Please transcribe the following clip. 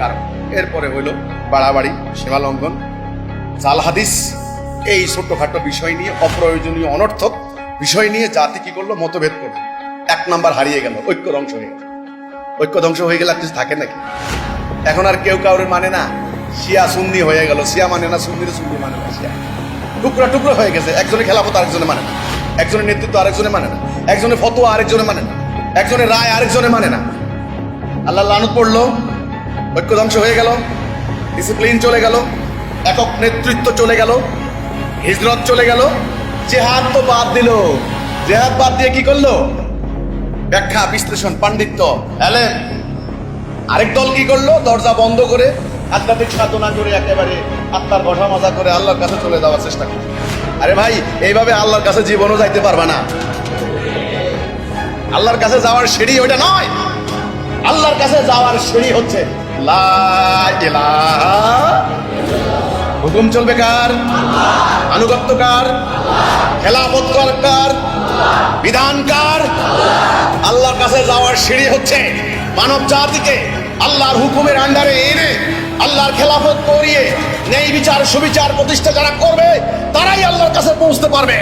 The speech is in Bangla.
কারণ। এরপরে হইল বাড়াবাড়ি সীমা লঙ্ঘন জাল হাদিস। এই ছোট্টখাটো বিষয় নিয়ে, অপ্রয়োজনীয়, অনর্থক বিষয় নিয়ে জাতি কি করল? মতভেদ করল। এক নাম্বার হারিয়ে গেল, ঐক্য ধ্বংস হয়ে গেল। ঐক্য ধ্বংস হয়ে গেলে কিছু থাকে নাকি? এখন আর কেউ কাউরে মানে না, শিয়া সুন্নি হয়ে গেল। শিয়া মানে না সুন্নির সুন্নি মানে না শিয়া। টুকরা টুকরো হয়ে গেছে একজনের খেলাফত আরেকজনে মানে না। একজনের নেতৃত্ব আরেকজনে মানে না। একজনের ফতোয়া আরেকজনে মানে না। একজনের রায় আরেকজনে মানে না। আল্লাহ লানত পড়ল ঐক্য ধ্বংস হয়ে গেল ডিসিপ্লিন চলে গেল, একক নেতৃত্ব চলে গেল, হিজরত চলে গেল, জেহাদ তো বাদ দিল। জেহাদ বাদ দিয়ে কি করল? ব্যাখ্যা, বিশ্লেষণ, পাণ্ডিত্য এলেন আরেক দল কি করল? দরজা বন্ধ করে আধ্যাত্মিক সাধনা করে একেবারে আত্মার বসা মজা করে আল্লাহর কাছে চলে যাওয়ার চেষ্টা করছে আরে ভাই, এইভাবে আল্লাহর কাছে জীবনও যাইতে পারবা না। আল্লাহর কাছে যাওয়ার সিঁড়ি ওইটা নয়। আল্লাহর কাছে যাওয়ার সিঁড়ি হচ্ছে হুকুম চলবে কার? আনুগত্য কার? খেলাফত কার? বিধান কার? আল্লাহর কাছে যাওয়ার সিঁড়ি হচ্ছে মানব জাতিকে আল্লাহর হুকুমের আন্ডারে এনে আল্লাহর খেলাফত করিয়ে নেই বিচার, সুবিচার প্রতিষ্ঠা যারা করবে, তারাই আল্লাহর কাছে পৌঁছতে পারবে।